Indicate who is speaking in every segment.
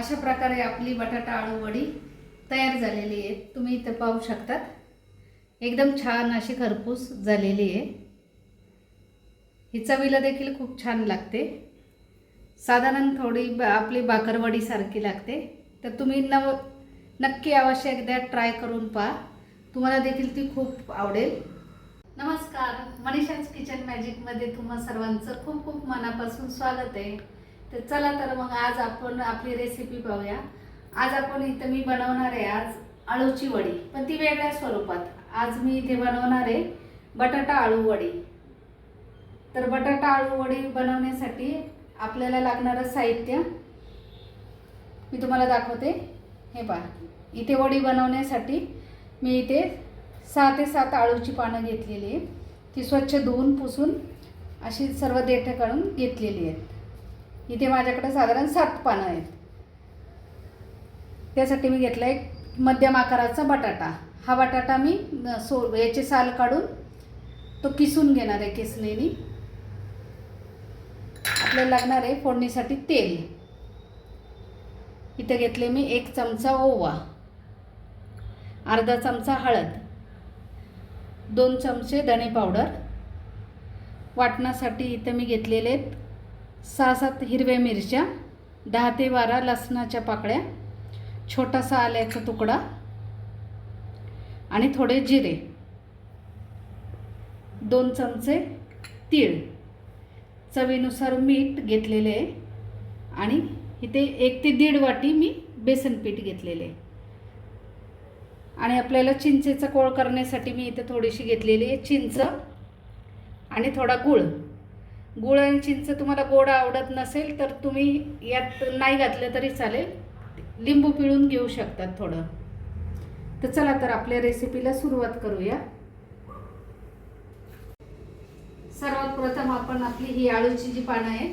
Speaker 1: अशा प्रकारे आपली बटाटा आळू वडी तयार झालेली आहे. तुम्ही इथं पाहू शकतात. एकदम छान अशी खरपूस झालेली आहे. ही चवीला देखील खूप छान लागते. साधारण थोडी ब- आपली बाकरवडीसारखी लागते. तर तुम्ही नव नक्की अवश्य एकदा ट्राय करून पहा. तुम्हाला देखील ती खूप आवडेल. नमस्कार. मनीषाच किचन मॅजिकमध्ये तुम्हा सर्वांचं खूप खूप मनापासून स्वागत आहे. तर चला तर मग आज आपण आपली रेसिपी पाहूया. आज आपण इथं मी बनवणार आहे आज आळूची वडी पण ती वेगळ्या स्वरूपात. आज मी इथे बनवणार आहे बटाटा आळू वडी. तर बटाटा आळू वडी बनवण्यासाठी आपल्याला लागणारं साहित्य मी तुम्हाला दाखवते. हे पहा इथे वडी बनवण्यासाठी मी इथे सहा ते सात आळूची पानं घेतलेली आहे ती स्वच्छ धुवून पुसून अशी सर्व देठं काढून घेतलेली आहेत. इथे माझ्याकडे साधारण सात पानं आहेत. त्यासाठी मी घेतला एक मध्यम आकाराचा बटाटा. हा बटाटा मी सो याचे साल काढून तो किसून घेणार आहे किसणीने. आपल्याला लागणार आहे फोडणीसाठी तेल. इथे घेतले मी एक चमचा ओवा अर्धा चमचा हळद दोन चमचे धणे पावडर. वाटण्यासाठी इथं मी घेतलेले आहेत सहा सात हिरव्या मिरच्या दहा ते बारा लसणाच्या पाकळ्या छोटासा आल्याचा तुकडा आणि थोडे जिरे. दोन चमचे तीळ. चवीनुसार मीठ घेतलेले आहे आणि इथे एक ते दीड वाटी मी बेसन पीठ घेतलेले आहे. आणि आपल्याला चिंचेचा कोळ करण्यासाठी मी इथे थोडीशी घेतलेली आहे चिंच आणि थोडा गुळ. गुळ आणि चिंच तुम्हाला गोड आवडत नसेल तर तुम्ही यात नाही घातलं तरी चालेल. लिंबू पिळून घेऊ शकतात थोडं. तर चला तर आपल्या रेसिपीला सुरुवात करूया. सर्वात प्रथम आपण आपली ही आळूची जी पानं आहे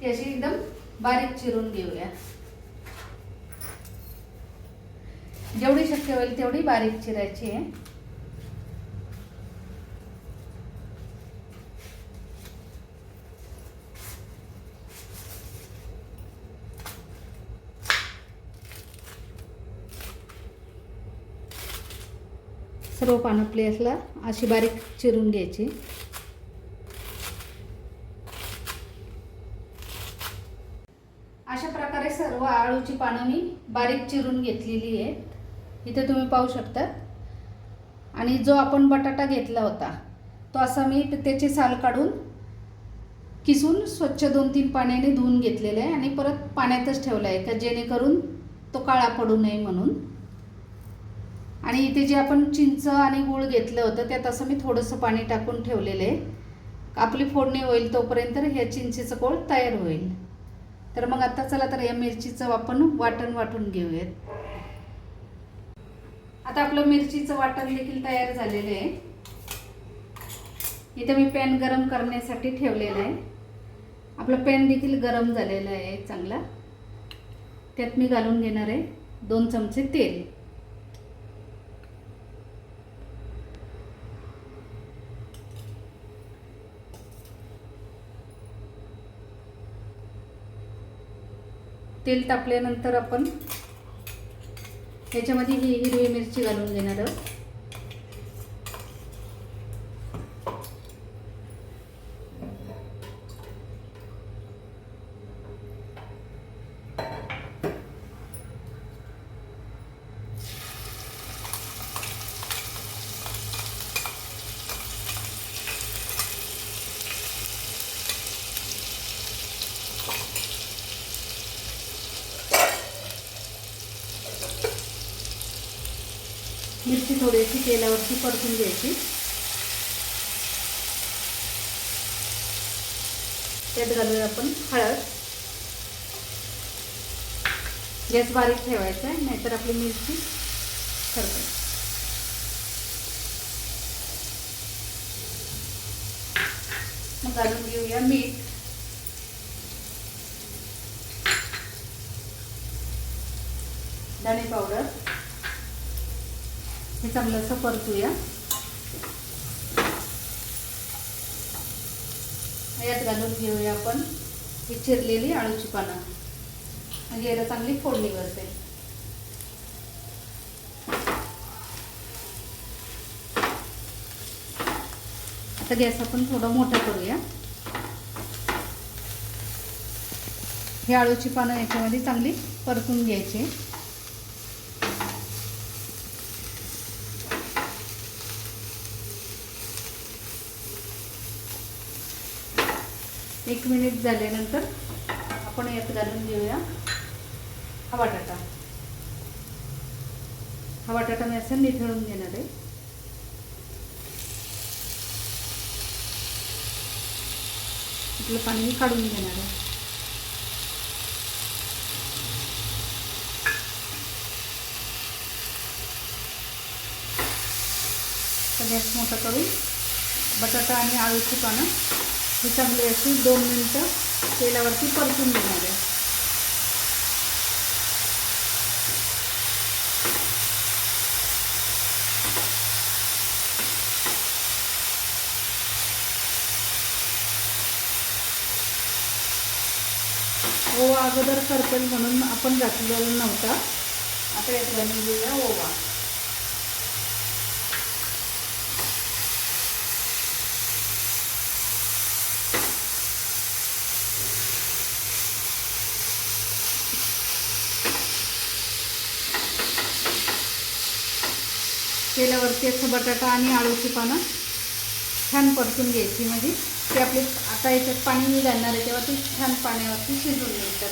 Speaker 1: ती अशी एकदम बारीक चिरून घेऊया. जेवढी शक्य होईल तेवढी बारीक चिरायची आहे. सर्व पानं प्लेसला अशी बारीक चिरून घ्यायची. अशा प्रकारे सर्व आळूची पानं मी बारीक चिरून घेतलेली आहेत. इथे तुम्ही पाहू शकता. आणि जो आपण बटाटा घेतला होता तो असा मी त्याचे साल काढून किसून स्वच्छ दोन तीन पाण्याने धुवून घेतलेलं आहे आणि परत पाण्यातच ठेवला आहे का जेणेकरून तो काळा पडू नये म्हणून. आणि इथे जे आपण चिंच आणि गूळ घेतलं होतं त्यात असं मी थोडंसं पाणी टाकून ठेवलेलं आहे. आपली फोडणी होईल तोपर्यंत ह्या चिंचेचं कोळ तयार होईल. तर मग आता चला तर या मिरचीचं आपण वाटण वाटून घेऊयात. आता आपलं मिरचीचं वाटण देखील तयार झालेलं आहे. इथे मी पॅन गरम करण्यासाठी ठेवलेलं आहे. आपलं पॅन देखील गरम झालेलं आहे चांगला. त्यात मी घालून घेणार आहे दोन चमचे तेल. तेल तापल्यानंतर आपण याच्यामध्ये ही हिरवी मिरची घालून घेणार आहोत. मिरची थोडीशी तेलावरती परतून घ्यायची. त्यात घालूया आपण हळद. गॅस बारीक ठेवायचा आहे नाहीतर आपली मिरची करते मग घालून घेऊया मीठ. धणे पावडर. हे चांगलं असं परतूया. यात घालून घेऊया आपण ही चिरलेली आळूची पानं. म्हणजे याला चांगली फोडणी बसेल आता गॅस आपण थोडा मोठा करूया. ही आळूची पानं याच्यामध्ये चांगली परतून घ्यायची. एक मिनिट झाल्यानंतर आपण यात घालून घेऊया. हा बटाटा. हा बटाटा मी असं निथळून घेणार आहे. इथलं पाणी मी काढून घेणार आहे. गॅस मोठा करून बटाटा आणि आळूची पानं ही चांगली अशी दोन मिनटं तेलावरती परतून घेणार आहे. ओवा अगोदर करपेल म्हणून आपण घातलेला नव्हता. आता यात घालून ओवा. तेलावरती असं बटाटा आणि आळूची पानं छान परतून घ्यायची. म्हणजे ते आपले आता याच्यात पाणी मी घालणार आहे तेव्हा ते छान पाण्यावरती शिजून घ्यायचं.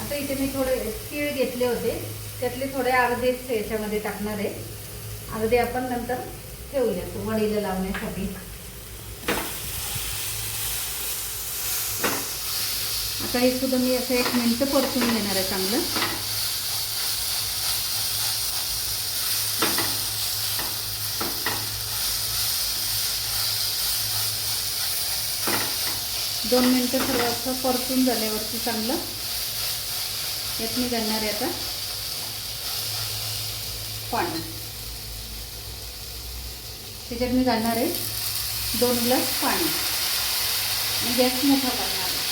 Speaker 1: आता इथे मी थोडे तीळ घेतले होते. त्यातले थोडे अर्धेच याच्यामध्ये टाकणार आहे. अर्धे आपण नंतर ठेवूया वडीला लावण्यासाठी. आता हे सुद्धा मी असं एक मिनटं परतून घेणार आहे चांगलं. दोन मिनटं सर्व असं परतून झाल्यावरती चांगलं. यात मी घालणार आहे आता. पाणी त्याच्यात मी घालणार आहे दोन ग्लास पाणी. आणि गॅस मोठा करणार आहे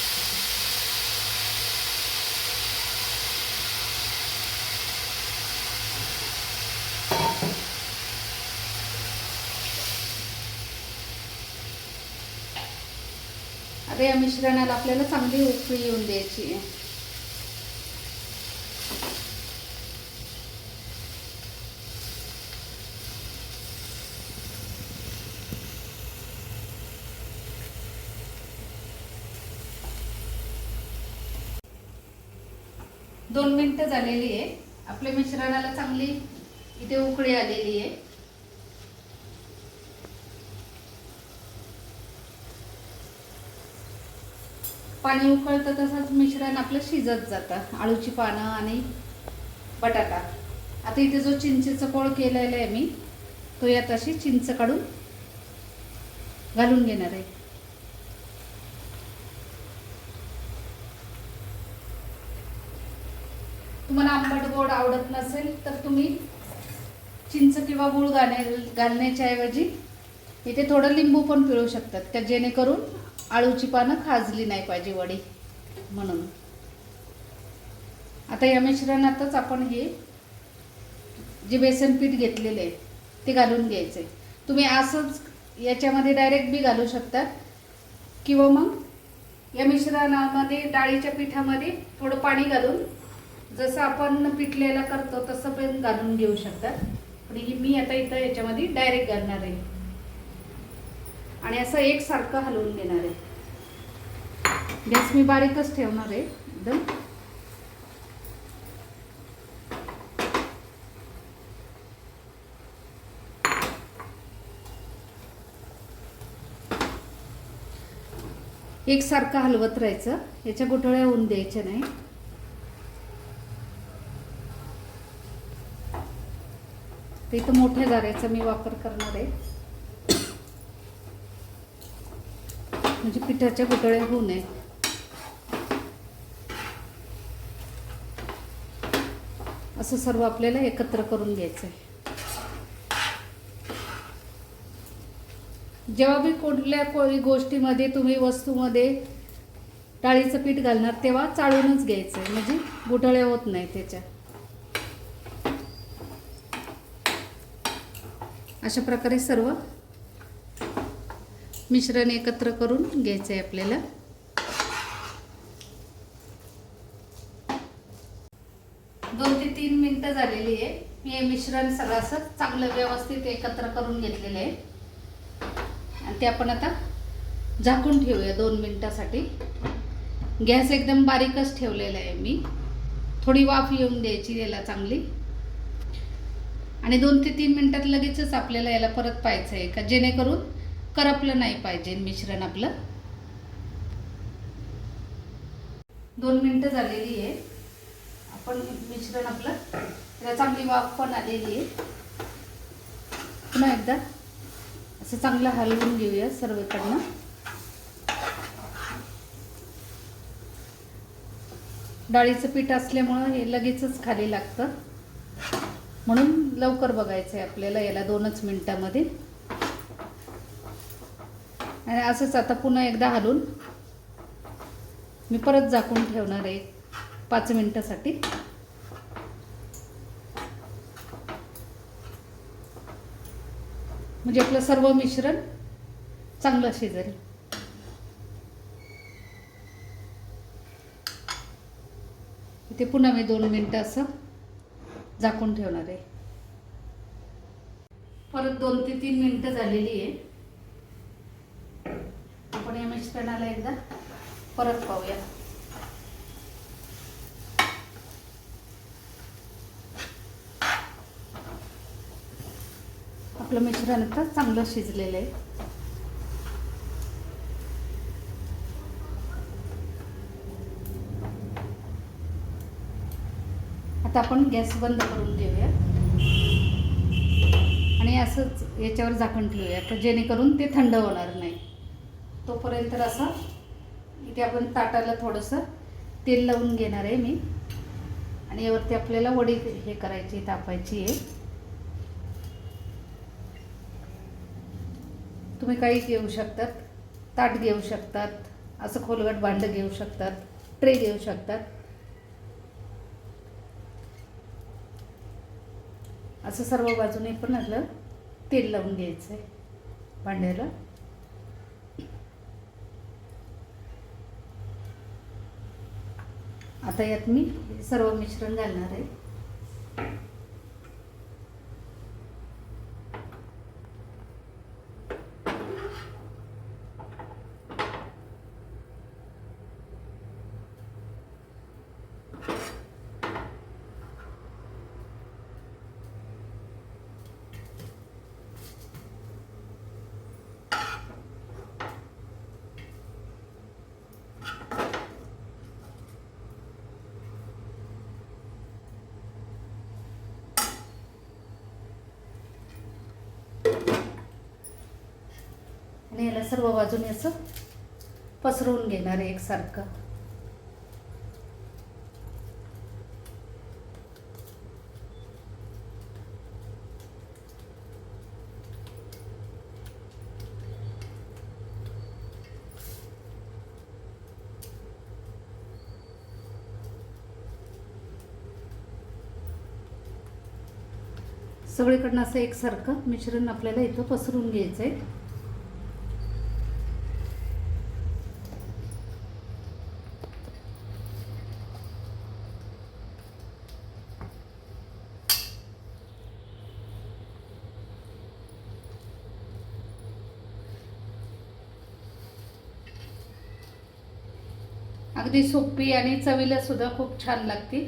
Speaker 1: आता या मिश्रणाला आपल्याला चांगली उकळी येऊन द्यायची आहे. दोन मिनिटं झालेली आहे. आपल्या मिश्रणाला चांगली इथे उकळी आलेली आहे. पाणी उकळतं तसंच मिश्रण आपलं शिजत जातं. आळूची पानं आणि बटाटा. आता इथे जो चिंचेचा पोळ केलेला आहे मी तो यात अशी चिंच काढून घालून घेणार आहे. तुम्हाला आंबट गोड आवडत नसेल तर तुम्ही चिंच किंवा गूळ घालण्या घालण्याच्या ऐवजी इथे थोडं लिंबू पण पिळू शकतात. त्या जेणेकरून आळूची पानं खाजली नाही पाहिजे वडी म्हणून. आता या मिश्रणातच आपण हे जे बेसन पीठ घेतलेले आहे ते घालून घ्यायचे तुम्ही असंच याच्यामध्ये डायरेक्ट बी घालू शकतात. किंवा मग या मिश्रणामध्ये डाळीच्या पिठामध्ये थोडं पाणी घालून जसं आपण पिठलेला करतो तसं पण घालून घेऊ शकतात. पण ही मी आता इथं याच्यामध्ये डायरेक्ट घालणार आहे. आणि असं एकसारखं हलवून घेणार आहे. गॅस मी बारीकच ठेवणार आहे एकदम. एकसारखं हलवत राहायचं याच्या गुठळ्या होऊन द्यायच्या नाही. ते इथं मोठ्या जाऱ्याचा मी वापर करणार आहे. म्हणजे पिठाच्या गुठळ्या होऊ नये असं सर्व आपल्याला एकत्र करून घ्यायचं आहे जेव्हा बी कुठल्या कोळी गोष्टीमध्ये तुम्ही वस्तूमध्ये डाळीचं पीठ घालणार तेव्हा चाळूनच घ्यायचं आहे म्हणजे गुठळ्या होत नाही त्याच्या. अशा प्रकारे सर्व मिश्रण एकत्र करून घ्यायचं आहे आपल्याला दोन ते तीन मिनटं झालेली आहे. मी हे मिश्रण सगळं असं चांगलं व्यवस्थित एकत्र करून घेतलेलं आहे. आणि ते आपण आता झाकून ठेवूया दोन मिनटासाठी. गॅस एकदम बारीकच ठेवलेला आहे मी. थोडी वाफ येऊन द्यायची याला चांगली. आणि दोन ते तीन मिनटात लगेचच आपल्याला याला परत पाहायचं आहे का? जेणेकरून करपलं नाही पाहिजे मिश्रण आपलं. दोन मिनटं झालेली आहे. आपण मिश्रण आपलं. त्याला चांगली वाफ पण आलेली आहे. पुन्हा एकदा असं चांगलं हलवून घेऊया सर्वकडनं डाळीचं पीठ असल्यामुळं हे लगेचच खाली लागतं. म्हणून लवकर बघायचं आहे आपल्याला याला दोनच मिनटामध्ये. आणि असंच आता पुन्हा एकदा हलून मी परत झाकून ठेवणार आहे. पाच मिनटासाठी. म्हणजे आपलं सर्व मिश्रण चांगलं शिजेल इथे पुन्हा मी दोन मिनटं असं झाकून ठेवणार आहे. परत दोन ते तीन मिनटं झालेली आहे. आपण या मिश्रणाला एकदा परत पाहूया. आपलं मिश्रण आता चांगलं शिजलेलं आहे. आता आपण गॅस बंद करून घेऊया. आणि असंच याच्यावर झाकण ठेवूया तर जेणेकरून ते थंड होणार नाही. तोपर्यंत असं इथे आपण ताटाला थोडंसं तेल लावून घेणार आहे मी. आणि यावरती आपल्याला वडी हे करायची तापायची आहे. तुम्ही काही घेऊ शकतात. ताट घेऊ शकतात. असं खोलगट भांडं घेऊ शकतात. ट्रे घेऊ शकतात. असं सर्व बाजूने पण आपलं तेल लावून घ्यायचं आहे भांड्याला. आता यात मी सर्व मिश्रण घालणार आहे. याला सर्व बाजूने असं पसरवून घेणार आहे एकसारखं. सगळीकडनं असं एकसारखं मिश्रण आपल्याला इथं पसरून घ्यायचं आहे अगदी सोपी आणि चवीला सुद्धा खूप छान लागते.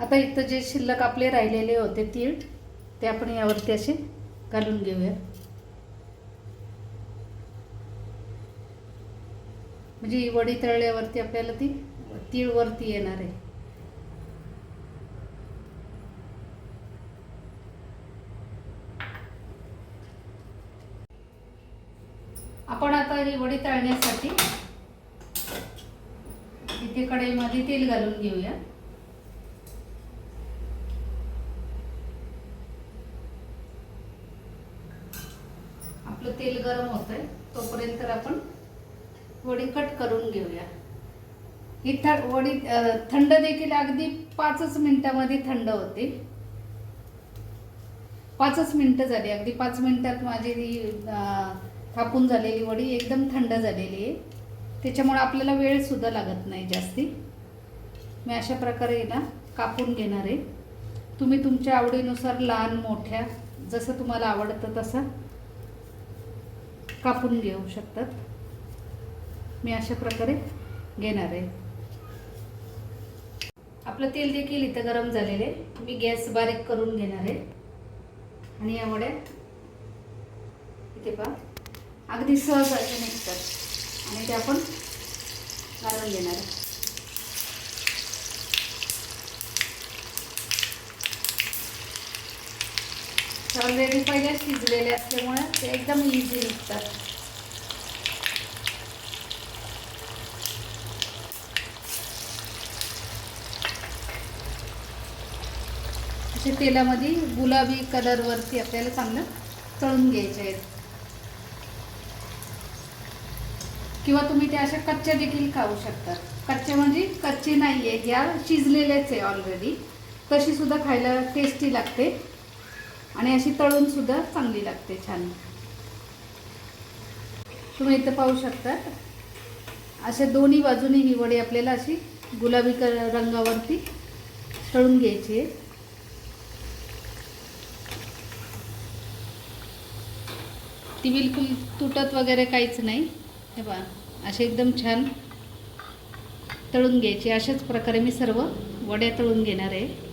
Speaker 1: आता इथं जे शिल्लक आपले राहिलेले होते तीळ ते आपण यावरती असे घालून घेऊया. म्हणजे ही वडी तळल्यावरती आपल्याला ती तीळ वरती येणार आहे. पातळी वडी तळण्यासाठी इथे कढईमध्ये तेल घालून घेऊया. आपलं तेल गरम होत आहे तोपर्यंत आपण वडी कट करून घेऊया. ही थंड वडी थंड देखील अगदी पाचच मिनिटामध्ये थंड होते. पाचच मिनटं झाली अगदी पाच मिनटात माझी ही थापून झालेली वडी एकदम थंड झालेली आहे. त्याच्यामुळे आपल्याला वेळसुद्धा लागत नाही जास्ती. मी अशा प्रकारे ना कापून घेणार आहे. तुम्ही तुमच्या आवडीनुसार लहान मोठ्या जसं तुम्हाला आवडतं तसं कापून घेऊ शकतात. मी अशा प्रकारे घेणार आहे. आपलं तेल देखील इथं गरम झालेलं आहे. मी गॅस बारीक करून घेणार आहे. आणि यामुळे इथे पहा. अगदी सहज असे निघतात. आणि ते आपण घालून घेणार. आहे ऑलरेडी पहिले शिजलेले असल्यामुळे ते एकदम इझी निघतात. असे तेलामध्ये गुलाबी कलरवरती आपल्याला चांगलं तळून घ्यायचे आहेत. किंवा तुम्ही ते अशा कच्च्या देखील खाऊ शकता. कच्चे म्हणजे कच्चे नाही आहे या शिजलेल्याच आहे ऑलरेडी तशी सुद्धा खायला टेस्टी लागते. आणि अशी तळून सुद्धा चांगली लागते छान. तुम्ही इथं पाहू शकतात. अशा दोन्ही बाजूनी ही वडी आपल्याला अशी गुलाबी क रंगावरती तळून घ्यायची आहे. ती बिलकुल तुटत वगैरे काहीच नाही. हे बा असे एकदम छान तळून घ्यायची. अशाच प्रकारे मी सर्व वड्या तळून घेणार आहे.